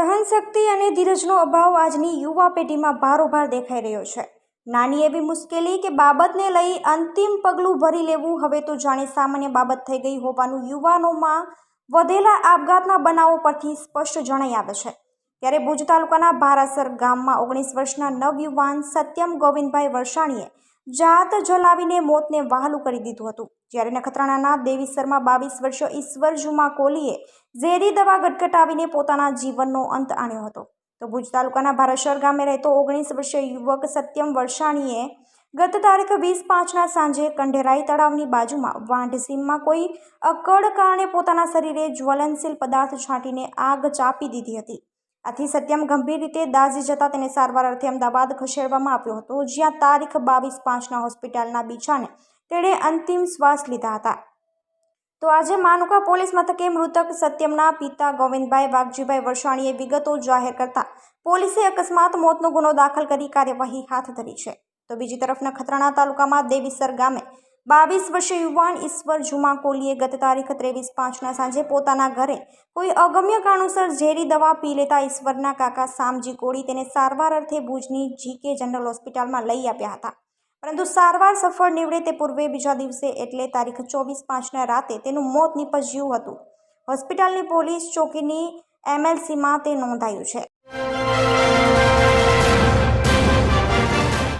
અને ધીરજનો અભાવ આજની યુવા પેઢીમાં ભારોભાર દેખાઈ રહ્યો છે. નાની એવી મુશ્કેલી કે બાબતને લઈ અંતિમ પગલું ભરી લેવું હવે તો જાણે સામાન્ય બાબત થઈ ગઈ હોવાનું યુવાનોમાં વધેલા આપઘાતના બનાવો પરથી સ્પષ્ટ જણાઈ આવે છે. ત્યારે ભુજ તાલુકાના ભારાસર ગામમાં ઓગણીસ વર્ષના નવયુવાન સત્યમ ગોવિંદભાઈ વરસાણીએ જાત જલાવીને મોતને વહાલું કરી દીધું હતું. જ્યારે નખત્રાણાના દેવીસરમાં બાવીસ વર્ષો ઈશ્વર જુમા કોહલીએ ઝેરી દવા ગટગટાવીને પોતાના જીવનનો અંત આણ્યો હતો. તો ભુજ તાલુકાના ભારેશ્વર ગામે રહેતો ઓગણીસ વર્ષીય યુવક સત્યમ વર્ષાણીએ ગત તારીખ વીસ પાંચના સાંજે કંઢેરાઈ તળાવની બાજુમાં વાંઢસીમમાં કોઈ અકળ કારણે પોતાના શરીરે જ્વલનશીલ પદાર્થ છાંટીને આગ ચાપી દીધી હતી. આથી સત્યમ ગંભીર રીતે દાઝી જતા તેને સારવાર અર્થે અમદાવાદ ખસેડવામાં આવ્યો હતો, જ્યાં તારીખ બાવીસ પાંચના હોસ્પિટલના બીજાને તેણે અંતિમ શ્વાસ લીધા હતા. તો આજે માનુકા પોલીસ મથકે મૃતક સત્યમના પિતા ગોવિંદભાઈ વાઘજીભાઈ વરસાણીએ વિગતો જાહેર કરતા પોલીસે અકસ્માત મોતનો ગુનો દાખલ કરી કાર્યવાહી હાથ ધરી છે. તો બીજી તરફ નખત્રાણા તાલુકામાં દેવીસર ગામે બાવીસ વર્ષીય યુવાન ઈશ્વર જુમા કોહલીએ ગત તારીખ ત્રેવીસ પાંચના સાંજે પોતાના ઘરે કોઈ અગમ્ય કારણોસર ઝેરી દવા પી લેતા ઈશ્વરના કાકા સામજી કોળી તેને સારવાર અર્થે ભુજની જીકે જનરલ હોસ્પિટલમાં લઈ આપ્યા હતા. પરંતુ સારવાર સફળ નીવડે તે પૂર્વે બીજા દિવસે એટલે તારીખ ચોવીસ પાંચના રાતે તેનું મોત નીપજ્યું હતું. હોસ્પિટલની પોલીસ ચોકીની એમએલસીમાં તે નોંધાયું છે.